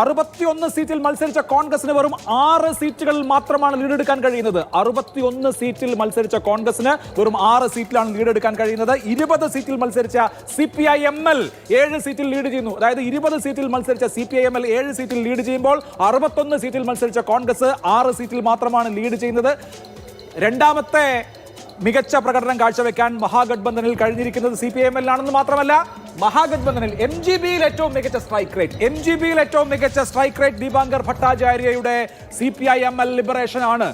അറുപത്തിയൊന്ന് സീറ്റിൽ മത്സരിച്ച കോൺഗ്രസിന് വെറും ആറ് സീറ്റുകളിൽ മാത്രമാണ് ലീഡെടുക്കാൻ കഴിയുന്നത്. അറുപത്തിയൊന്ന് സീറ്റിൽ മത്സരിച്ച കോൺഗ്രസിന് വെറും ആറ് സീറ്റിലാണ് ലീഡെടുക്കാൻ കഴിയുന്നത്. ഇരുപത് സീറ്റിൽ മത്സരിച്ച C P I M L ഏഴ് സീറ്റിൽ ലീഡ് ചെയ്യുന്നു. അതായത് ഇരുപത് സീറ്റിൽ മത്സരിച്ച C P I M L ഏഴ് സീറ്റിൽ ലീഡ് ചെയ്യുമ്പോൾ അറുപത്തൊന്ന് സീറ്റിൽ മത്സരിച്ച കോൺഗ്രസ് ആറ് സീറ്റിൽ മാത്രമാണ് ലീഡ് ചെയ്യുന്നത്. രണ്ടാമത്തെ മികച്ച പ്രകടനം കാഴ്ചവെക്കാൻ മഹാഗഡ്ബന്ധനിൽ കഴിഞ്ഞിരിക്കുന്നത് C P I M L ആണെന്ന് മാത്രമല്ല മഹാഗഡ്ബന്ധനിൽ എം ജി ബിയിൽ ഏറ്റവും മികച്ച സ്ട്രൈക്ക് റേറ്റ്. എം ജി ബിയിൽ ഏറ്റവും മികച്ച strike rate Dipankar ഭട്ടാചാര്യയുടെ C P I M L liberation ആണ്.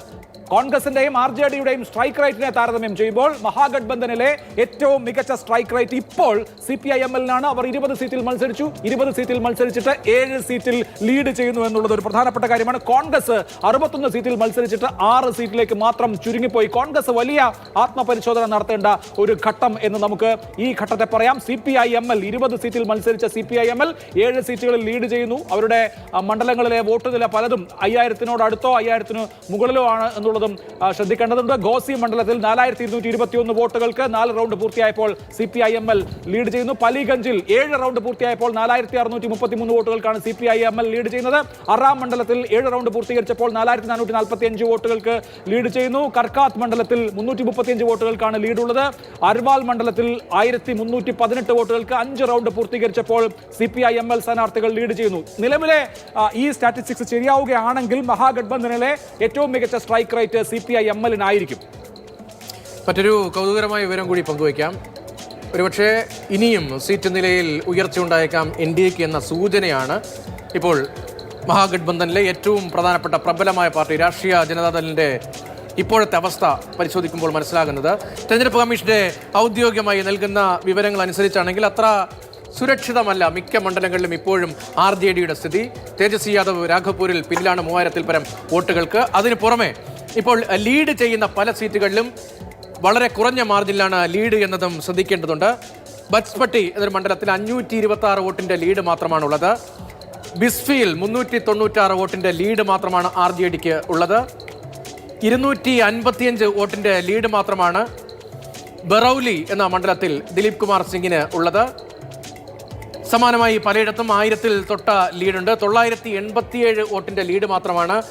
കോൺഗ്രസിന്റെയും ആർ ജെ ഡിയുടെയും സ്ട്രൈക്ക് റേറ്റിനെ താരതമ്യം ചെയ്യുമ്പോൾ മഹാഗഡ്ബന്ധനിലെ ഏറ്റവും മികച്ച സ്ട്രൈക്ക് റേറ്റ് ഇപ്പോൾ സി പി ഐ എം എല്ലിനാണ്. അവർ ഇരുപത് സീറ്റിൽ മത്സരിച്ചു. ഇരുപത് സീറ്റിൽ മത്സരിച്ചിട്ട് ഏഴ് സീറ്റിൽ ലീഡ് ചെയ്യുന്നു എന്നുള്ളത് ഒരു പ്രധാനപ്പെട്ട കാര്യമാണ്. കോൺഗ്രസ് അറുപത്തൊന്ന് സീറ്റിൽ മത്സരിച്ചിട്ട് ആറ് സീറ്റിലേക്ക് മാത്രം ചുരുങ്ങിപ്പോയി. കോൺഗ്രസ് വലിയ ആത്മപരിശോധന നടത്തേണ്ട ഒരു ഘട്ടം എന്ന് നമുക്ക് ഈ ഘട്ടത്തെ പറയാം. C P I M L ഇരുപത് സീറ്റിൽ മത്സരിച്ച C P I M L ഏഴ് സീറ്റുകളിൽ ലീഡ് ചെയ്യുന്നു. അവരുടെ മണ്ഡലങ്ങളിലെ വോട്ട് നില പലതും അയ്യായിരത്തിനോടടുത്തോ അയ്യായിരത്തിന് മുകളിലോ ആണ് എന്നുള്ളതും ആ, ശ്രദ്ധിക്കേണ്ടതുണ്ട്. ഗോസി മണ്ഡലത്തിൽ നാലായിരത്തി ഇരുന്നൂറ്റി ഇരുപത്തിയൊന്ന് വോട്ടുകൾക്ക് നാല് round പൂർത്തിയായപ്പോൾ C P I M L lead ചെയ്യുന്നു. പലിഗഞ്ചിൽ ഏഴ് റൗണ്ട് പൂർത്തിയായപ്പോൾ നാലായിരത്തി അറുന്നൂറ്റി മുപ്പത്തിമൂന്ന് വോട്ടുകൾക്കാണ് C P I M L lead ചെയ്യുന്നത്. അറാം മണ്ഡലത്തിൽ ഏഴ് റൗണ്ട് പൂർത്തീകരിച്ചപ്പോൾ നാലായിരത്തി നാനൂറ്റി നാൽപ്പത്തി അഞ്ച് വോട്ടുകൾക്ക് ലീഡ് ചെയ്യുന്നു. കർക്കാത്ത് മണ്ഡലത്തിൽ മുന്നൂറ്റി മുപ്പത്തിയഞ്ച് വോട്ടുകൾക്കാണ് ലീഡ് ഉള്ളത് അർവാൽ മണ്ഡലത്തിൽ ആയിരത്തി മുന്നൂറ്റി പതിനെട്ട് വോട്ടുകൾക്ക് അഞ്ച് round പൂർത്തീകരിച്ചപ്പോൾ C P I M L സ്ഥാനാർത്ഥികൾ ലീഡ് ചെയ്യുന്നു. നിലവിലെ ഈ സ്റ്റാറ്റിസ്റ്റിക്സ് ശരിയാവുകയാണെങ്കിൽ മഹാഗഡ്ബന്ധനിലെ ഏറ്റവും മികച്ച strike rate C P I M എല്ലിനായിരിക്കും മറ്റൊരു കൗതുകരമായ വിവരം കൂടി പങ്കുവയ്ക്കാം. ഒരുപക്ഷെ ഇനിയും സീറ്റ് നിലയിൽ ഉയർച്ച ഉണ്ടായേക്കാം എൻ ഡി എക്ക് എന്ന സൂചനയാണ് ഇപ്പോൾ മഹാഗഡ്ബന്ധനിലെ ഏറ്റവും പ്രധാനപ്പെട്ട പ്രബലമായ പാർട്ടി രാഷ്ട്രീയ ജനതാദളിന്റെ ഇപ്പോഴത്തെ അവസ്ഥ പരിശോധിക്കുമ്പോൾ മനസ്സിലാകുന്നത്. തെരഞ്ഞെടുപ്പ് കമ്മീഷന്റെ ഔദ്യോഗികമായി നൽകുന്ന വിവരങ്ങൾ അനുസരിച്ചാണെങ്കിൽ അത്ര സുരക്ഷിതമല്ല മിക്ക മണ്ഡലങ്ങളിലും ഇപ്പോഴും ആർ ജെ ഡിയുടെ സ്ഥിതി. തേജസ്വി യാദവ് രാഘപൂരിൽ പിന്നിലാണ് മൂവായിരത്തിൽ പരം വോട്ടുകൾക്ക്. അതിന് പുറമെ ഇപ്പോൾ ലീഡ് ചെയ്യുന്ന പല സീറ്റുകളിലും വളരെ കുറഞ്ഞ മാർജിനിലാണ് ലീഡ് എന്നതും ശ്രദ്ധിക്കേണ്ടതുണ്ട്. ബറ്റ്സ്പട്ടി എന്നൊരു മണ്ഡലത്തിൽ അഞ്ഞൂറ്റി ഇരുപത്തി ആറ് വോട്ടിന്റെ ലീഡ് മാത്രമാണുള്ളത്. ബിസ്ഫിയിൽ മുന്നൂറ്റി തൊണ്ണൂറ്റാറ് വോട്ടിന്റെ ലീഡ് മാത്രമാണ് ആർ ജെ ഡിക്ക് ഉള്ളത്. ഇരുന്നൂറ്റി അൻപത്തിയഞ്ച് വോട്ടിന്റെ ലീഡ് മാത്രമാണ് ബറൌലി എന്ന മണ്ഡലത്തിൽ ദിലീപ് കുമാർ സിംഗിന് ഉള്ളത്. സമാനമായി പലയിടത്തും ആയിരത്തിൽ തൊട്ട ലീഡുണ്ട്. തൊള്ളായിരത്തി എൺപത്തിയേഴ് വോട്ടിന്റെ ലീഡ് മാത്രമാണ്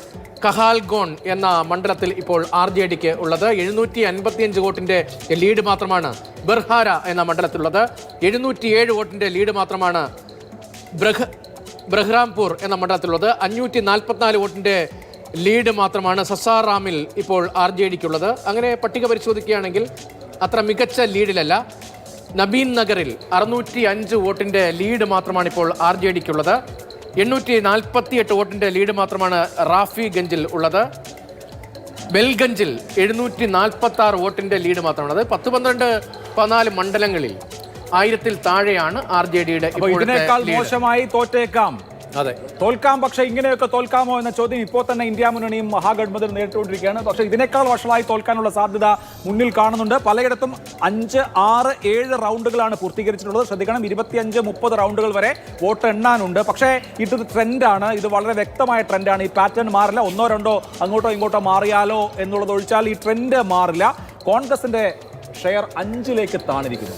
കഹാൽഗോൺ എന്ന മണ്ഡലത്തിൽ ഇപ്പോൾ ആർ ജെ ഡിക്ക് ഉള്ളത്. എഴുന്നൂറ്റി അൻപത്തിയഞ്ച് വോട്ടിന്റെ ലീഡ് മാത്രമാണ് ബർഹാര എന്ന മണ്ഡലത്തിലുള്ളത്. എഴുന്നൂറ്റിയേഴ് വോട്ടിന്റെ ലീഡ് മാത്രമാണ് ബ്രഹ് ബ്രഹ്റാംപൂർ എന്ന മണ്ഡലത്തിലുള്ളത്. അഞ്ഞൂറ്റി നാൽപ്പത്തിനാല് വോട്ടിന്റെ ലീഡ് മാത്രമാണ് സസാറാമിൽ ഇപ്പോൾ ആർ ജെ ഡിക്കുള്ളത് അങ്ങനെ പട്ടിക പരിശോധിക്കുകയാണെങ്കിൽ അത്ര മികച്ച ലീഡിലല്ല. നബീൻ നഗറിൽ അറുന്നൂറ്റി അഞ്ച് വോട്ടിന്റെ ലീഡ് മാത്രമാണ് ഇപ്പോൾ ആർ ജെ ഡിക്കുള്ളത് എണ്ണൂറ്റി നാൽപ്പത്തി എട്ട് വോട്ടിന്റെ ലീഡ് മാത്രമാണ് റാഫി ഗഞ്ചിൽ ഉള്ളത്. ബെൽഗഞ്ചിൽ എഴുന്നൂറ്റി നാൽപ്പത്തി ആറ് വോട്ടിന്റെ ലീഡ് മാത്രമാണ് അത് പത്ത് പന്ത്രണ്ട് പതിനാല് മണ്ഡലങ്ങളിൽ ആയിരത്തിൽ താഴെയാണ് ആർ ജെ ഡിയുടെ ഇതിനേക്കാൾ മോശമായി തോറ്റേക്കാം. അതെ. തോൽക്കാം പക്ഷെ ഇങ്ങനെയൊക്കെ തോൽക്കാമോ എന്ന ചോദ്യം ഇപ്പോൾ തന്നെ ഇന്ത്യ മുന്നണിയും മഹാഗഡ്മതിൽ നേരിട്ടുകൊണ്ടിരിക്കുകയാണ്. പക്ഷെ ഇതിനേക്കാൾ വർഷമായി തോൽക്കാനുള്ള സാധ്യത മുന്നിൽ കാണുന്നുണ്ട്. പലയിടത്തും അഞ്ച് ആറ് ഏഴ് റൗണ്ടുകളാണ് പൂർത്തീകരിച്ചിട്ടുള്ളത്. ശ്രദ്ധിക്കണം ഇരുപത്തിയഞ്ച് മുപ്പത് റൗണ്ടുകൾ വരെ വോട്ട് എണ്ണാനുണ്ട്. പക്ഷേ ഇത് ട്രെൻഡാണ്. ഇത് വളരെ വ്യക്തമായ ട്രെൻഡാണ്. ഈ പാറ്റേൺ മാറില്ല. ഒന്നോ രണ്ടോ അങ്ങോട്ടോ ഇങ്ങോട്ടോ മാറിയാലോ എന്നുള്ളത് ഒഴിച്ചാൽ ഈ ട്രെൻഡ് മാറില്ല. കോൺഗ്രസിന്റെ ഷെയർ അഞ്ചിലേക്ക് താണിരിക്കുന്നു.